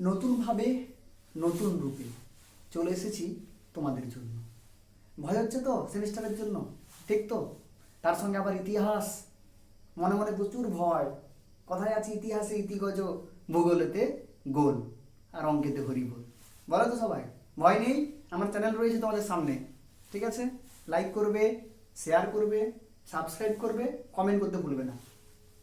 নতুনভাবে, নতুন রূপে চলে এসেছি তোমাদের জন্য। ভয় হচ্ছে তো সেমিস্টারের জন্য? ঠিক তো? তার সঙ্গে আবার ইতিহাস। মনে মনে প্রচুর ভয়। কথায় আছে, ইতিহাসে ইতিগজ ভূগোলেতে গোল আর অঙ্কেতে হরিবোল। বলো তো সবাই, ভয় নেই? আমার চ্যানেল রয়েছে তোমাদের সামনে। ঠিক আছে? লাইক করবে শেয়ার করবে সাবস্ক্রাইব করবে কমেন্ট করতে ভুলবে না।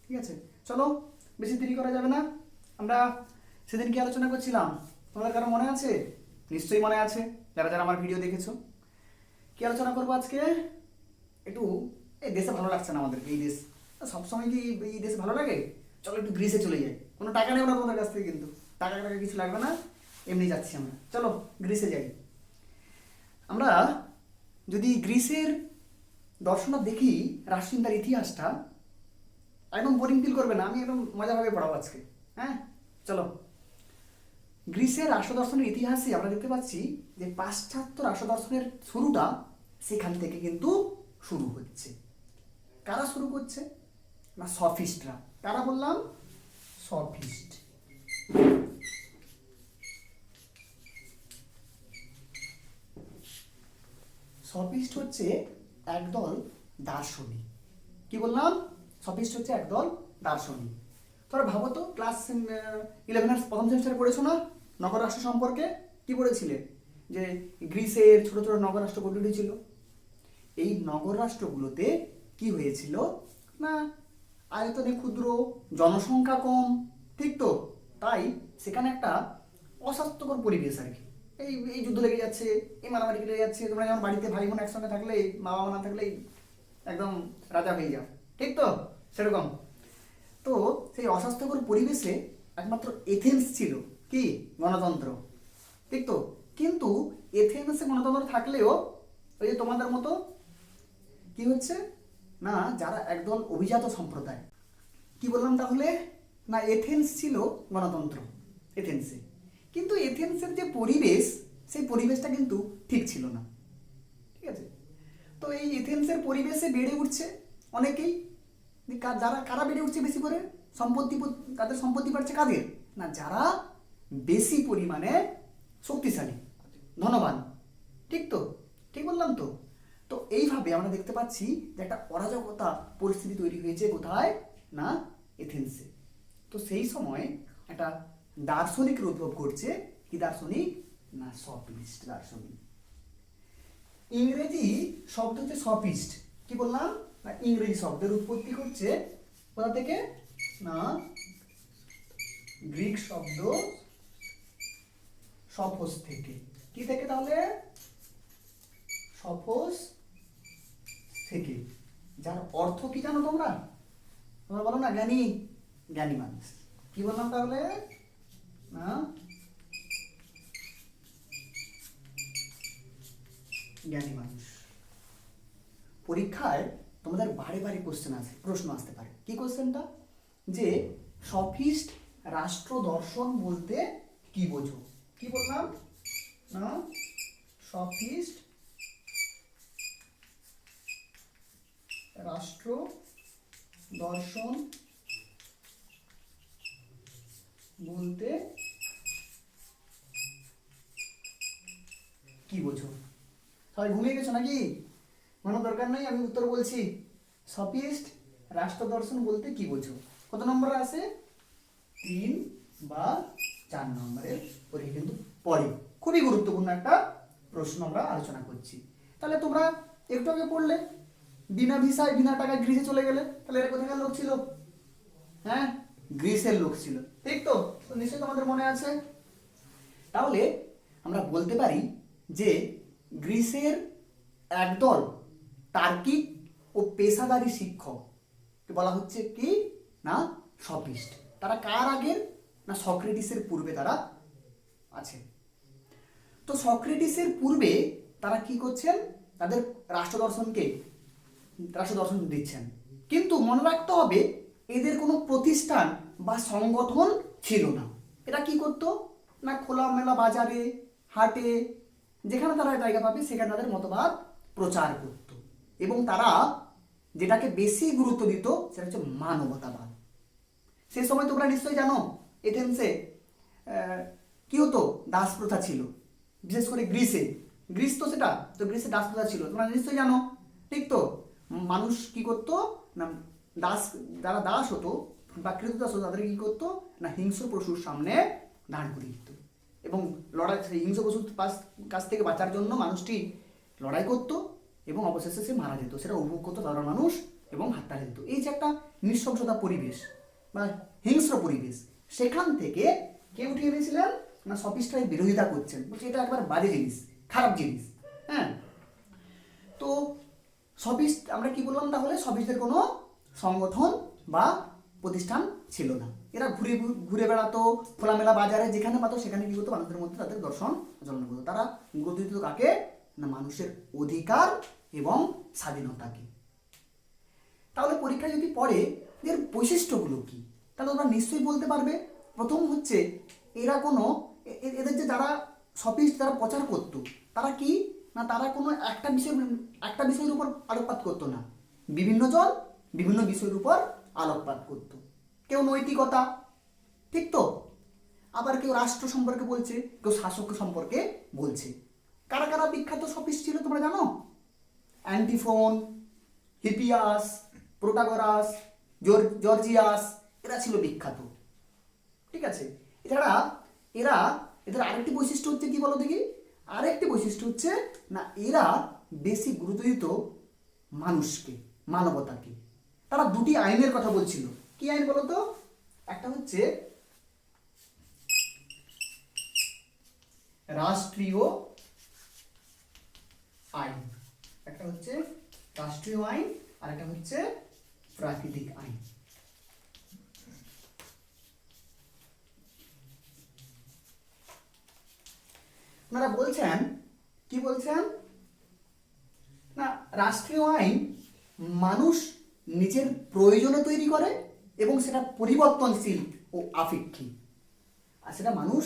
ঠিক আছে? চলো, বেশি দেরি করা যাবে না। আমরা সেদিন কি আলোচনা করছিলাম? তোমাদের কারও মনে আছে? নিশ্চয়ই মনে আছে, যারা যারা আমার ভিডিও দেখেছ। কি আলোচনা করব আজকে? একটু, এই দেশে ভালো লাগছে না আমাদেরকে, এই দেশ। সবসময় কি এই দেশে ভালো লাগে? চলো একটু গ্রিসে চলে যাই। কোনো টাকা নেব না তোমাদের কাছ থেকে কিন্তু। টাকা টাকা কিছু লাগবে না, এমনি যাচ্ছি আমরা। চলো গ্রিসে যাই। আমরা যদি গ্রিসের দর্শনাথ দেখি রাষ্ট্রীয় ইতিহাসটা, একদম বোরিং ফিল করবে না। আমি একদম মজাভাবে পড়াবো আজকে। হ্যাঁ? চলো। গ্রিসের রাষ্ট্র দর্শনের ইতিহাসে আমরা দেখতে পাচ্ছি যে পাশ্চাত্য রাষ্ট্র দর্শনের শুরুটা সেখান থেকে কিন্তু শুরু হচ্ছে। কারা শুরু করছে? না, সফিস্টরা। কারা বললাম? সফিস্ট। সফিস্ট হচ্ছে একদল দার্শনিক। কি বললাম? সফিস্ট হচ্ছে একদল দার্শনিক। তোমরা ভাবো তো, ক্লাস ইলেভেনের প্রথম সেমিস্টারে পড়েছো না? নগররাষ্ট্র সম্পর্কে কি পড়েছিলে যে গ্রিসের ছোট ছোট নগররাষ্ট্র গড়ে উঠেছিল এই নগররাষ্ট্রগুলোতে কি হয়েছিল? না, আয়তনে ক্ষুদ্র, জনসংখ্যা কম, ঠিক তো? তাই সেখানে একটা অস্বাস্থ্যকর পরিবেশ আর কি। এই এই যুদ্ধ লেগে যাচ্ছে, এই মারামারি লেগে যাচ্ছে, তোমরা যেমন বাড়িতে ভাই বোন একসঙ্গে থাকলে, মা বাবা না থাকলে একদম রাজা হয়ে যাও, ঠিক তো? সেরকম। তো সেই অস্বাস্থ্যকর পরিবেশে একমাত্র এথেন্স ছিল। কি? গণতন্ত্র। ঠিক তো? কিন্তু এথেন্সে গণতন্ত্র থাকলেও ওই যে তোমাদের মতো কি হচ্ছে? না, যারা একদল অভিজাত সম্প্রদায়। কি বললাম তাহলে? না এথেন্স ছিল গণতন্ত্র এথেন্সে কিন্তু এথেন্সের যে পরিবেশ, সেই পরিবেশটা কিন্তু ঠিক ছিল না। ঠিক আছে? তো এই এথেন্সের পরিবেশে বেড়ে উঠছে অনেকেই। যারা, কারা বেড়ে উঠছে বেশি করে? সম্পত্তি তাদের সম্পত্তি বাড়ছে কাদের? না, যারা বেশি পরিমাণে শক্তিশালী। ধনবান। ঠিক তো? ঠিক বললাম তো? তো এইভাবে আমরা দেখতে পাচ্ছি যে একটা অরাজকতা পরিস্থিতি তৈরি হয়েছে কোথায়? না, এথেন্সে। তো সেই সময় একটা দার্শনিকের উদ্ভব করছে। কি দার্শনিক? না সফিস্ট দার্শনিক। ইংরেজি শব্দ হচ্ছে সফিস্ট কি বললাম? না, ইংরেজি শব্দের উৎপত্তি করছে কোথা থেকে? না, গ্রিক শব্দ সফোস থেকে। কি থেকে তাহলে? সফোস থেকে। যার অর্থ কি জানো তোমরা? তোমরা বলো না, জ্ঞানী জ্ঞানী মানুষ। কি বললাম তাহলে? না? জ্ঞানী মানুষ। পরীক্ষায় তোমাদের বারে বারে কোশ্চেন আসে প্রশ্ন আসতে পারে। কি কোশ্চেনটা যে সফিস্ট রাষ্ট্র দর্শন বলতে কি বোঝো? কি বললাম? না? সফিস্ট রাষ্ট্র দর্শন বলতে কি বোঝো? সবাই ঘুমিয়ে গেছো নাকি? কোনো দরকার নেই, আমি উত্তর বলছি। সফিস্ট রাষ্ট্র দর্শন বলতে কি বোঝো? কত নম্বর আছে? তিন বা চার নম্বরের পরীক্ষা কিন্তু পরে। খুবই গুরুত্বপূর্ণ একটা প্রশ্ন আমরা আলোচনা করছি। তাহলে তোমরা একটু আগে পড়লে, বিনা ভিসায় বিনা টাকায় গ্রিসে চলে গেলে, তাহলে এর কোথাকার লোক ছিল? হ্যাঁ? গ্রিসের লোক ছিল। ঠিক তো? নিশ্চয়ই তোমাদের মনে আছে? তাহলে আমরা বলতে পারি যে গ্রিসের একদল তার্কিক ও পেশাদারী শিক্ষক বলা হচ্ছে কি? না সফিস্ট তারা কার আগের? না সক্রেটিসের পূর্বে তারা আছে? তো সক্রেটিসের পূর্বে তারা কি করছেন? তাদের রাষ্ট্র দর্শনকে রাষ্ট্র দর্শন দিচ্ছেন। কিন্তু মনে রাখতে হবে, এদের কোনো প্রতিষ্ঠান বা সংগঠন ছিল না। এরা কি করতো? না খোলামেলা বাজারে, হাটে, যেখানে তারা জায়গা পাবে, সেখানে তাদের মতবাদ প্রচার করত। এবং তারা যেটাকে বেশি গুরুত্ব দিত, সেটা হচ্ছে মানবতাবাদ। সে সময় তোমরা নিশ্চয়ই জানো এথেন্সে আহ, কি হতো দাস প্রথা ছিল বিশেষ করে গ্রিসে। গ্রিস তো সেটা তো গ্রিসে দাস প্রথা ছিল। তোমরা নিশ্চয়ই জানো ঠিক তো? মানুষ কি করতো? না দাস যারা দাস হতো বা কৃত দাস হতো তাদের কি করতো? না হিংস্র পশুর সামনে দাঁড় করিয়ে দিত। এবং লড়াই সেই হিংস্র পশুর কাছ থেকে বাঁচার জন্য মানুষটি লড়াই করতো এবং অবশেষে সে মারা যেত। সেটা উপভোগ করতো সাধারণ মানুষ এবং হাতটা যেত এই যে একটা নৃশংসতা পরিবেশ বা হিংস্র পরিবেশ সেখান থেকে কে উঠিয়ে দিয়েছিলেন না সফিস্টরা বিরোধিতা করছেন। বলছে, এটা একবার বাজে জিনিস, খারাপ জিনিস। হ্যাঁ? তো সফিস্ট আমরা কি বললাম তাহলে? সফিস্টদের কোনো সংগঠন বা প্রতিষ্ঠান ছিল না। এরা ঘুরে ঘুরে বেড়াতো, খোলামেলা বাজারে, যেখানে পাতো, সেখানে কি করতো? মানুষদের মধ্যে তাদের দর্শন চালনা করতো। তারা গুরুত্ব দিত কাকে? না, মানুষের অধিকার এবং স্বাধীনতাকে। তাহলে পরীক্ষায় যদি পড়ে, এর বৈশিষ্ট্যগুলো কি? তাহলে তোমরা নিশ্চয়ই বলতে পারবে। প্রথম হচ্ছে এরা কোনো এদের যে যারা সফিস্ট যারা প্রচার করতো, তারা কি? না, তারা কোনো একটা বিষয়, একটা বিষয়ের উপর আলোকপাত করতো না। বিভিন্ন জন বিভিন্ন বিষয়ের উপর আলোকপাত করতো। কেউ নৈতিকতা, ঠিক তো? আবার কেউ রাষ্ট্র সম্পর্কে বলছে, কেউ শাসক সম্পর্কে বলছে। কারা কারা বিখ্যাত সফিস্ট ছিল তোমরা জানো? অ্যান্টিফোন, হিপিয়াস, প্রোটাগরাস জর্জিয়াস এরা ছিল বিখ্যাত। ঠিক আছে? এছাড়া এরা, এদের আরেকটি বৈশিষ্ট্য হচ্ছে কি বলো দেখি? আরেকটি বৈশিষ্ট্য হচ্ছে, না, এরা বেশি গুরুত্ব দিত মানুষকে, মানবতাকে। তারা দুটি আইনের কথা বলছিল। কি আইন বলো তো? একটা হচ্ছে রাষ্ট্রীয় আইন। একটা হচ্ছে রাষ্ট্রীয় আইন আর একটা হচ্ছে প্রাকৃতিক আইন। ওনারা বলছেন, কি বলছেন? না, রাষ্ট্রীয় আইন মানুষ নিজের প্রয়োজনে তৈরি করে এবং সেটা পরিবর্তনশীল ও আপেক্ষিক। আর সেটা মানুষ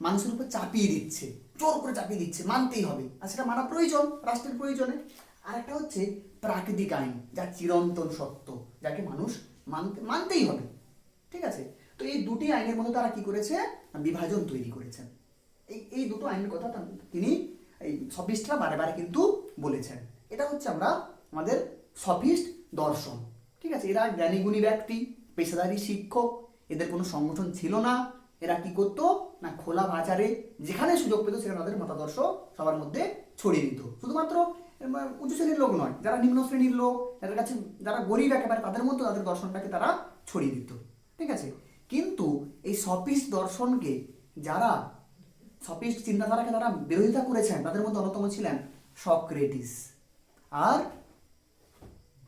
মানুষের উপর চাপিয়ে দিচ্ছে, জোর করে চাপিয়ে দিচ্ছে, মানতেই হবে। আর সেটা মানা প্রয়োজন, রাষ্ট্রের প্রয়োজনে। আর একটা হচ্ছে প্রাকৃতিক আইন, যা চিরন্তন সত্য, যাকে মানুষ মানতে, মানতেই হবে। ঠিক আছে? তো এই দুটি আইনের মধ্যে তারা কি করেছে? বিভাজন তৈরি করেছেন এই এই দুটো আইনের কথা তিনি এই সফিস্টরা বারে বারে কিন্তু বলেছেন। এটা হচ্ছে আমরা আমাদের সফিস্ট দর্শন। ঠিক আছে, এরা জ্ঞানীগুণী ব্যক্তি, পেশাদারি শিক্ষক, এদের কোনো সংগঠন ছিল না। এরা কি করতো? না, খোলা বাজারে যেখানে সুযোগ পেত সেখানে তাদের মতাদর্শ সবার মধ্যে ছড়িয়ে দিত। শুধুমাত্র উঁচু শ্রেণির লোক নয়, যারা নিম্ন শ্রেণির লোক, যাদের কাছে, যারা গরিব একেবারে, তাদের মধ্যে তাদের দর্শনটাকে তারা ছড়িয়ে দিত। ঠিক আছে, কিন্তু এই সফিস্ট দর্শনকে যারা সফিস্ট চিন্তাধারাকে যারা বিরোধিতা করেছেন, তাদের মধ্যে অন্যতম ছিলেন সক্রেটিস আর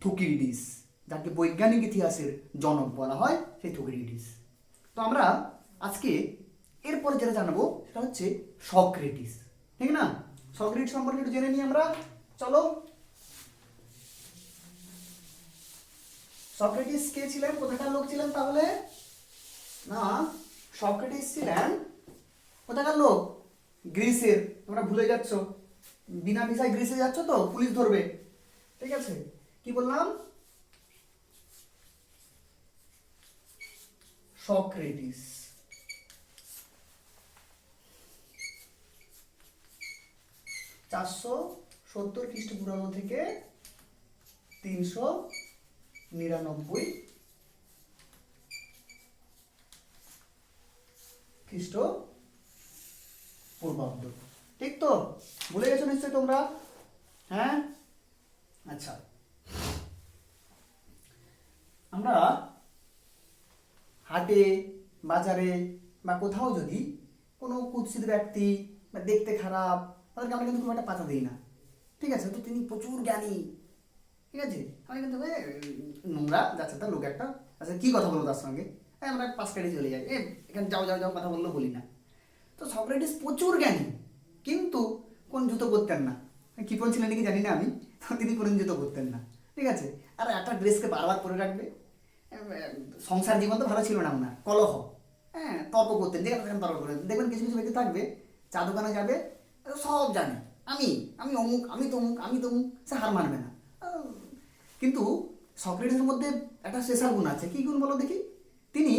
থুকিডিস, যাকে বৈজ্ঞানিক ইতিহাসের জনক বলা হয় সেই থুকিডিস। তো আমরা আজকে এরপরে যেটা জানাব সেটা হচ্ছে সক্রেটিস, ঠিক না? সক্রেটিস সম্পর্কে একটু জেনে নিই আমরা। চলো। সক্রেটিস কে ছিলেন? কোথাকার লোক ছিলেন তাহলে? না, সক্রেটিস ছিলেন কোথাকার লোক? গ্রিসের। তোমরা ভুলে যাচ্ছ। বিনা ভিসায় গ্রিসে যাচ্ছ তো? পুলিশ ধরবে। ঠিক আছে? কি বললাম? সক্রেটিস। চারশো সত্তর খ্রিস্টপূর্বাব্দ থেকে তিনশো নিরানব্বই খ্রিস্ট পূর্বাব্দ। ঠিক তো? ভুলে গেছো নিশ্চয়ই তোমরা? হ্যাঁ? আচ্ছা। আমরা হাটে, বাজারে বা কোথাও যদি কোনো কুৎসিত ব্যক্তি বা দেখতে খারাপ, তাদেরকে আমরা কিন্তু খুব একটা পাতা দিই না। ঠিক আছে? তো তিনি প্রচুর জ্ঞানী। ঠিক আছে? আমি কিন্তু নোংরা যাচ্ছে তার লোক একটা। আচ্ছা কী কথা বলব তার সঙ্গে? আমরা পাশ কাটিয়ে চলে যাই। এখানে যাও যাও যাও, কথা বললেও বলি না। তো সক্রেটিস প্রচুর জ্ঞানী, কিন্তু কোন জুতো করতেন না। কৃপণ ছিলেন নাকি জানি না আমি? তিনি কোন জুতো করতেন না। ঠিক আছে? আর একটা ড্রেসকে বারবার পরে রাখবে। সংসার জীবন তো ভালো ছিল না ওনার, কলহ। হ্যাঁ তর্ক করতেন যেখানে সেখানে তর্ক করতেন। দেখবেন কিছু কিছু ব্যক্তি থাকবে চা দোকানে যাবে, সব জানে। আমি আমি অমুক, আমি তমুক আমি তমুক, সে হার মানবে না। কিন্তু সক্রেটিসের মধ্যে একটা স্পেশাল গুণ আছে। কি গুণ বলো দেখি? তিনি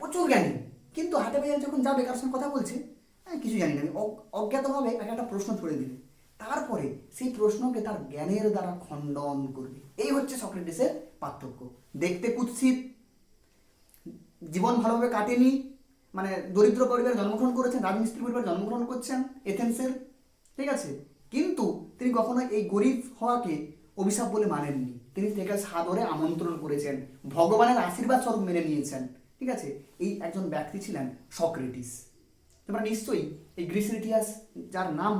প্রচুর জ্ঞানী। কিন্তু হাটে বাজারে যখন যাবে কারোর সঙ্গে কথা বলছে কিছু জানি না। আমি অজ্ঞাতভাবে একটা প্রশ্ন ছড়ে দিবে। তারপরে সেই প্রশ্নকে তার জ্ঞানের দ্বারা খণ্ডন করবে। এই হচ্ছে সক্রেটিসের পার্থক্য। দেখতে কুৎসিত, জীবন ভালোভাবে কাটেনি মানে দরিদ্র পরিবারে জন্মগ্রহণ করেছেন, রাজমিস্ত্রি পরিবারে জন্মগ্রহণ করছেন এথেন্সের, ঠিক আছে? কিন্তু তিনি কখনো এই গরিব হওয়াকে অভিশাপ বলে মানেননি। তিনি সাদরে আমন্ত্রণ করেছেন, ভগবানের আশীর্বাদ স্বরূপ মেনে নিয়েছেন। ঠিক আছে? এই একজন ব্যক্তি ছিলেন সক্রেটিস। তোমরা নিশ্চয়ই এই গ্রিসের ইতিহাস, যার নাম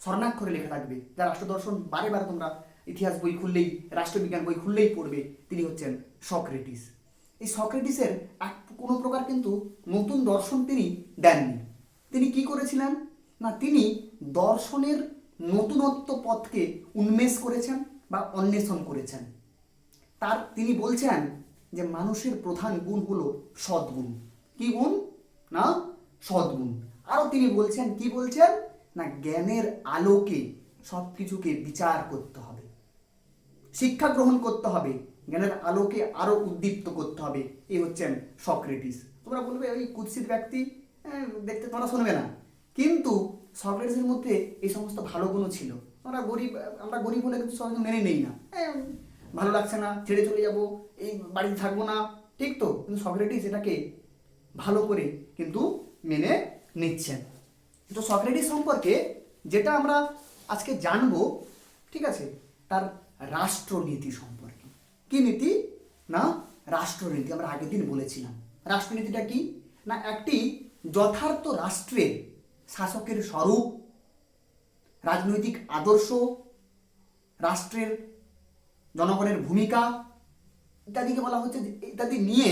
স্বর্ণাক্ষরে লেখা থাকবে, যার রাষ্ট্রদর্শন বারে বারে তোমরা ইতিহাস বই খুললেই, রাষ্ট্রবিজ্ঞান বই খুললেই পড়বে, তিনি হচ্ছেন সক্রেটিস। এই সক্রেটিসের এক কোনো প্রকার কিন্তু নতুন দর্শন তিনি দেননি। তিনি কি করেছিলেন? না, তিনি দর্শনের নতুনত্ব পথকে উন্মেষ করেছেন বা অন্বেষণ করেছেন। তার তিনি বলছেন যে মানুষের প্রধান গুণ হলো সদ্গুণ। কি গুণ? না? সদ্গুণ। আরও তিনি বলছেন কি বলছেন? না জ্ঞানের আলোকে সব কিছুকে বিচার করতে হবে। শিক্ষা গ্রহণ করতে হবে। জ্ঞানের আলোকে আরও উদ্দীপ্ত করতে হবে। এই হচ্ছেন সক্রেটিস। তোমরা বলবে ওই কুৎসিত ব্যক্তি আহ, দেখতে তোমরা শুনবে না। কিন্তু সক্রেটিসের মধ্যে এই সমস্ত ভালো গুণও ছিল। আমরা গরিব আমরা গরিব বলে কিন্তু সহজে মেনে নেই না। এই, ভালো লাগছে না, ছেড়ে চলে যাব, এই বাড়িতে থাকব না। ঠিক তো? কিন্তু সক্রেটিস এটাকে ভালো করে কিন্তু মেনে নিচ্ছেন। তো সক্রেটিস সম্পর্কে যেটা আমরা আজকে জানব, ঠিক আছে, তার রাষ্ট্রনীতি সম্পর্কে। কি নীতি? না, রাষ্ট্রনীতি, আমরা আগের দিন বলেছিলাম। রাষ্ট্রনীতিটা কি? না, একটি যথার্থ রাষ্ট্রের শাসকের স্বরূপ, রাজনৈতিক আদর্শ, রাষ্ট্রের জনগণের ভূমিকা, ইত্যাদিকে বলা হচ্ছে ইত্যাদি নিয়ে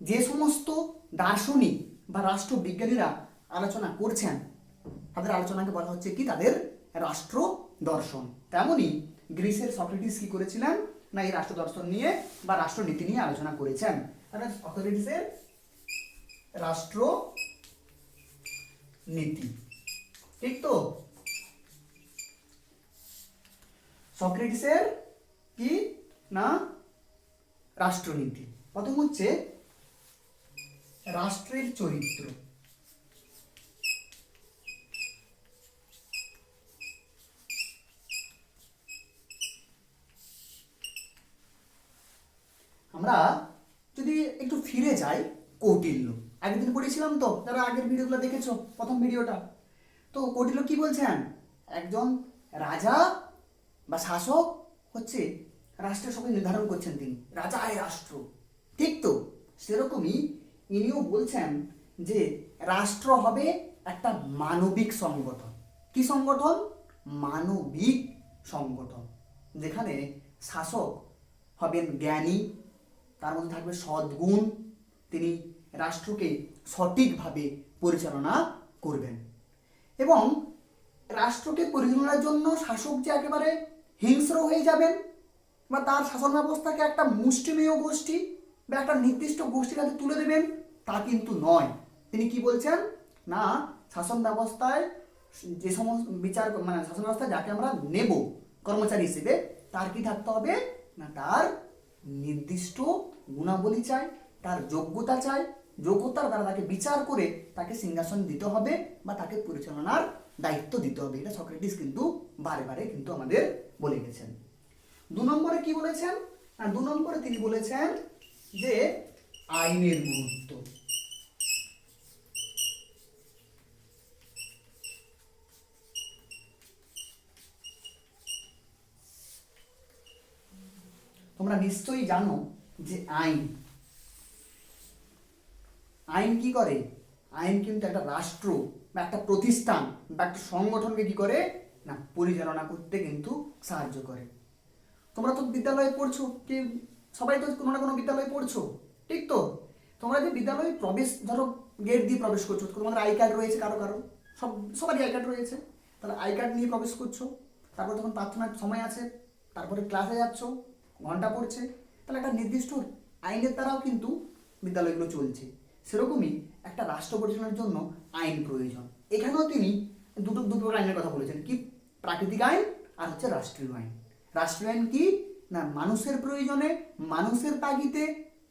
যে সমস্ত দার্শনিক বা রাষ্ট্রবিজ্ঞানীরা আলোচনা করছেন, তাদের আলোচনাকে বলা হচ্ছে কি? তাদের রাষ্ট্র দর্শন। তেমনই গ্রিসের সক্রেটিস কি করেছিলেন? না, এই রাষ্ট্র দর্শন নিয়ে বা রাষ্ট্রনীতি নিয়ে আলোচনা করেছেন। রাষ্ট্র নীতি। ঠিক তো? সক্রেটিসের কি? না? রাষ্ট্রনীতি। প্রথম হচ্ছে রাষ্ট্রের চরিত্র। আমরা যদি একটু ফিরে যাই কৌটিল্য। আগের দিন পড়েছিলাম তো, যারা আগের ভিডিওগুলো দেখেছ, প্রথম ভিডিওটা। তো কৌটিল্য কি বলছেন? একজন রাজা বা শাসক হচ্ছে রাষ্ট্রের সঙ্গে নির্ধারণ করছেন তিনি। রাজায় রাষ্ট্র। ঠিক তো? সেরকমই ইনিও বলছেন যে রাষ্ট্র হবে একটা মানবিক সংগঠন। কি সংগঠন? মানবিক সংগঠন। যেখানে শাসক হবেন জ্ঞানী, তার মধ্যে থাকবে সদ্গুণ, তিনি রাষ্ট্রকে সঠিকভাবে পরিচালনা করবেন। এবং রাষ্ট্রকে পরিচালনার জন্য শাসক যে একেবারে হিংস্র হয়ে যাবেন বা তার শাসন ব্যবস্থাকে একটা মুষ্টিমেয় গোষ্ঠী বা একটা নির্দিষ্ট গোষ্ঠীর হাতে তুলে দেবেন, তা কিন্তু নয়। তিনি কি বলছেন? না, শাসন ব্যবস্থায় যে সমস্ত বিচার মানে শাসন ব্যবস্থায় যাকে আমরা নেব কর্মচারী হিসেবে, তার কি থাকতে হবে? না, তার নির্দিষ্ট গুণাবলী চাই, তার যোগ্যতা চাই। যোগ্যতার দ্বারা তাকে বিচার করে তাকে সিংহাসন দিতে হবে বা তাকে পরিচালনার দায়িত্ব দিতে হবে। এটা সক্রেটিস কিন্তু বারে বারে কিন্তু আমাদের বলে গেছেন। দু নম্বরে কি বলেছেন? না দু নম্বরে তিনি বলেছেন যে আইনের গুরুত্ব। তোমরা নিশ্চয়ই জানো যে আইন। আইন কি করে? আইন কিন্তু একটা রাষ্ট্র বা একটা প্রতিষ্ঠান বা একটা সংগঠনকে কি করে? না, পরিচালনা করতে কিন্তু সাহায্য করে। তোমরা তো বিদ্যালয়ে পড়ছো, কি সবাই তো কোনো না কোনো বিদ্যালয়ে পড়ছো? ঠিক তো? তোমরা যে বিদ্যালয়ে প্রবেশ, ধরো গেট দিয়ে প্রবেশ করছ তোমাদের আই কার্ড রয়েছে কারও কারও? সব, সবারই আই কার্ড রয়েছে। তাহলে আই কার্ড নিয়ে প্রবেশ করছ, তারপর তখন প্রার্থনার সময় আছে, তারপরে ক্লাসে যাচ্ছ, ঘণ্টা পড়ছে, তাহলে একটা নির্দিষ্ট আইনের দ্বারাও কিন্তু বিদ্যালয়গুলো চলছে। সেরকমই একটা রাষ্ট্র পরিচালনার জন্য আইন প্রয়োজন। এখানেও তিনি দুটো দুটো আইনের কথা বলেছেন, কি? প্রাকৃতিক আইন আর হচ্ছে রাষ্ট্রীয় আইন। রাষ্ট্রীয় আইন কি? না, মানুষের প্রয়োজনে, মানুষের তাগিদে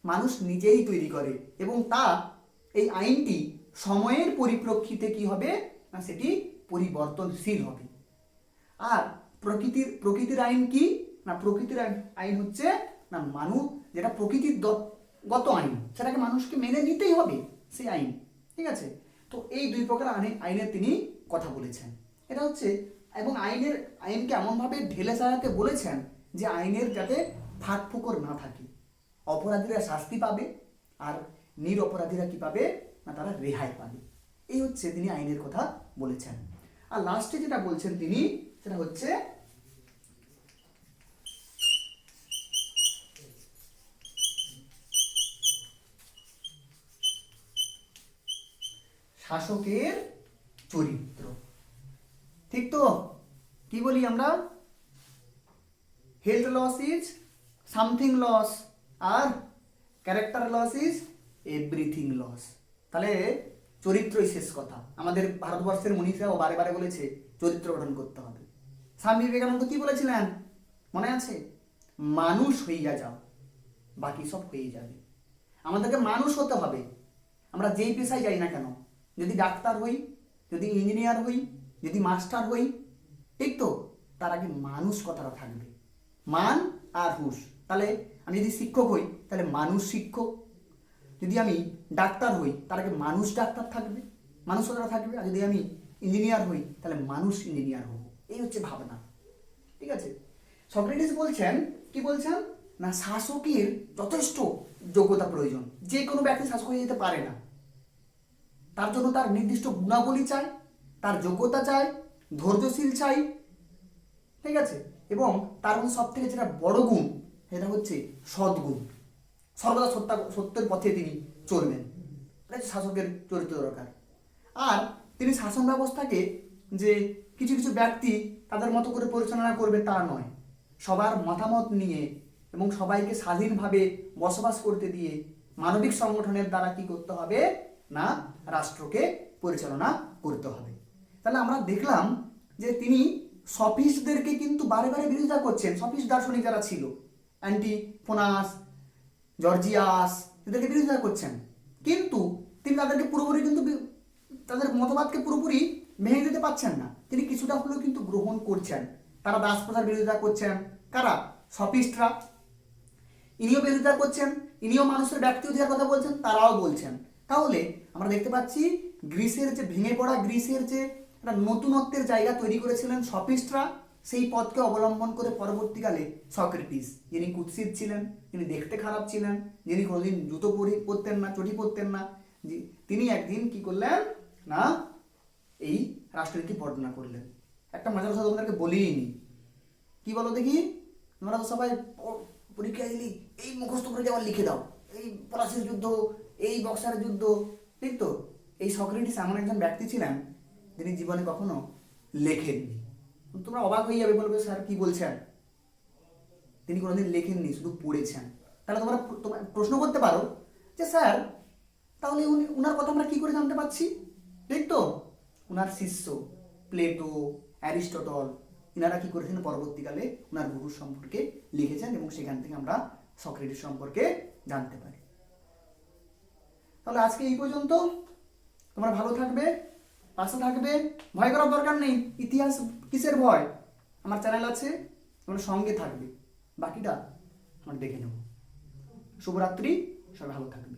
মানুষ নিজেই তৈরি করে। এবং তা, এই আইনটি সময়ের পরিপ্রেক্ষিতে কি হবে? না, সেটি পরিবর্তনশীল হবে। আর প্রকৃতির প্রকৃতির আইন কি? না, প্রকৃতির আইন হচ্ছে, না, মানুষ, যেটা প্রকৃতির গত আইন, সেটাকে মানুষকে মেনে নিতেই হবে, সেই আইন। ঠিক আছে? তো এই দুই প্রকার আইনে আইনের তিনি কথা বলেছেন। এটা হচ্ছে এবং আইনের, আইনকে এমনভাবে ঢেলে সাজাতে বলেছেন যে আইনের যাতে ফাঁক ফোকর না থাকে। অপরাধীরা শাস্তি পাবে আর নিরপরাধীরা কি পাবে? না, তারা রেহাই পাবে। এই হচ্ছে তিনি আইনের কথা বলেছেন। আর লাস্টে যেটা বলছেন তিনি, সেটা হচ্ছে শাসকের চরিত্র। ঠিক তো? কি বলি আমরা? Health loss is something loss R character loss is everything loss তাহলে চরিত্রই শেষ কথা। আমাদের ভারতবর্ষের মনীষরাও বারে বারে বলেছে, চরিত্র গঠন করতে হবে। স্বামী বিবেকানন্দ কি বলেছিলেন? মনে আছে? মানুষ হইয়া যাও, বাকি সব হয়ে যাবে। আমাদেরকে মানুষ হতে হবে। আমরা যেই পেশায় যাই না কেন, যদি ডাক্তার হই, যদি ইঞ্জিনিয়ার হই যদি মাস্টার হই ঠিক তো তার আগে মানুষ কথাটা থাকবে। মান আর হুশ। তাহলে আমি যদি শিক্ষক হই, তাহলে মানুষ শিক্ষক। যদি আমি ডাক্তার হই, তার আগে মানুষ ডাক্তার থাকবে মানুষ কথাটা থাকবে। আর যদি আমি ইঞ্জিনিয়ার হই, তাহলে মানুষ ইঞ্জিনিয়ার হব। এই হচ্ছে ভাবনা। ঠিক আছে? সক্রেটিস বলছেন, কি বলছেন? না, শাসকের যথেষ্ট যোগ্যতা প্রয়োজন। যে কোনো ব্যক্তি শাসক হয়ে যেতে পারে না। তার জন্য তার নির্দিষ্ট গুণাবলী চাই। তার যোগ্যতা চাই, ধৈর্যশীল চাই, ঠিক আছে? এবং তার মধ্যে সব থেকে যেটা বড় গুণ, সেটা হচ্ছে সদ্গুণ। সর্বদা সত্য সত্যের পথে তিনি চলবেন। শাসকের চরিত্র দরকার। আর তিনি শাসন ব্যবস্থাকে যে কিছু কিছু ব্যক্তি তাদের মতো করে পরিচালনা করবে তা নয়। সবার মতামত নিয়ে এবং সবাইকে স্বাধীনভাবে বসবাস করতে দিয়ে মানবিক সংগঠনের দ্বারা কি করতে হবে? না, রাষ্ট্রকে পরিচালনা করতে হবে। তাহলে আমরা দেখলাম যে তিনি সফিস্টদেরকে কিন্তু বারে বারে বিরোধিতা করছেন। সফিস্ট দার্শনিক যারা ছিল, অ্যান্টি ফোনাস, জর্জিয়াস, এদেরকে বিরোধিতা করছেন। কিন্তু তিনি তাদেরকে পুরোপুরি কিন্তু তাদের মতবাদকে পুরোপুরি ভেঙে দিতে পারছেন না। তিনি কিছুটা হলেও কিন্তু গ্রহণ করছেন। তারা দাস প্রথার বিরোধিতা করছেন। কারা? সফিস্টরা ইনিও বিরোধিতা করছেন, ইনিও মানুষের ব্যক্তি অধিকার কথা বলছেন, তারাও বলছেন। তাহলে আমরা দেখতে পাচ্ছি গ্রিসের যে, ভেঙে পড়া গ্রিসের যে একটা নতুনত্বের জায়গা তৈরি করেছিলেন সফিস্টরা সেই পথকে অবলম্বন করে পরবর্তীকালে সক্রেটিস, যিনি কুৎসিত ছিলেন, যিনি দেখতে খারাপ ছিলেন, যিনি কোনোদিন জুতো পরি, পরতেন না, চটি পরতেন না তিনি একদিন কি করলেন? না, এই রাষ্ট্রনীতি বর্ণনা করলেন। একটা মজার কথা তোমাদেরকে বলিই নি কি বলো দেখি? তোমরা সবাই প- পরীক্ষায় দিলি, এই মুখস্থ করে যাওয়ার লিখে দাও। এই পলাশির যুদ্ধ, এই বক্সারের যুদ্ধ, ঠিক তো? এই সক্রেটিস এমন একজন ব্যক্তি ছিলেন যিনি জীবনে কখনো লেখেননি। তোমরা অবাক হয়ে যাবে, বলবে, স্যার, কি বলছেন? তিনি কোনোদিন লেখেননি, শুধু পড়েছেন। তাহলে তোমরা তোমরা প্রশ্ন করতে পারো যে, স্যার, তাহলে উনি, উনার কথা আমরা কি করে জানতে পারছি? ঠিক তো, উনার শিষ্য, প্লেটো, অ্যারিস্টটল, ইনারা কী করেছেন? পরবর্তীকালে ওনার গুরু সম্পর্কে লিখেছেন এবং সেখান থেকে আমরা সক্রেটিস সম্পর্কে জানতে পারি। তাহলে আজকে এই পর্যন্ত। তোমরা ভালো থাকবে। পাশে থাকবে, ভয় করার দরকার নেই। ইতিহাস কিসের ভয়? আমার চ্যানেল আছে, তোমার সঙ্গে থাকবে। বাকিটা আমরা দেখে নেব। শুভরাত্রি, সবাই ভালো থাকবে।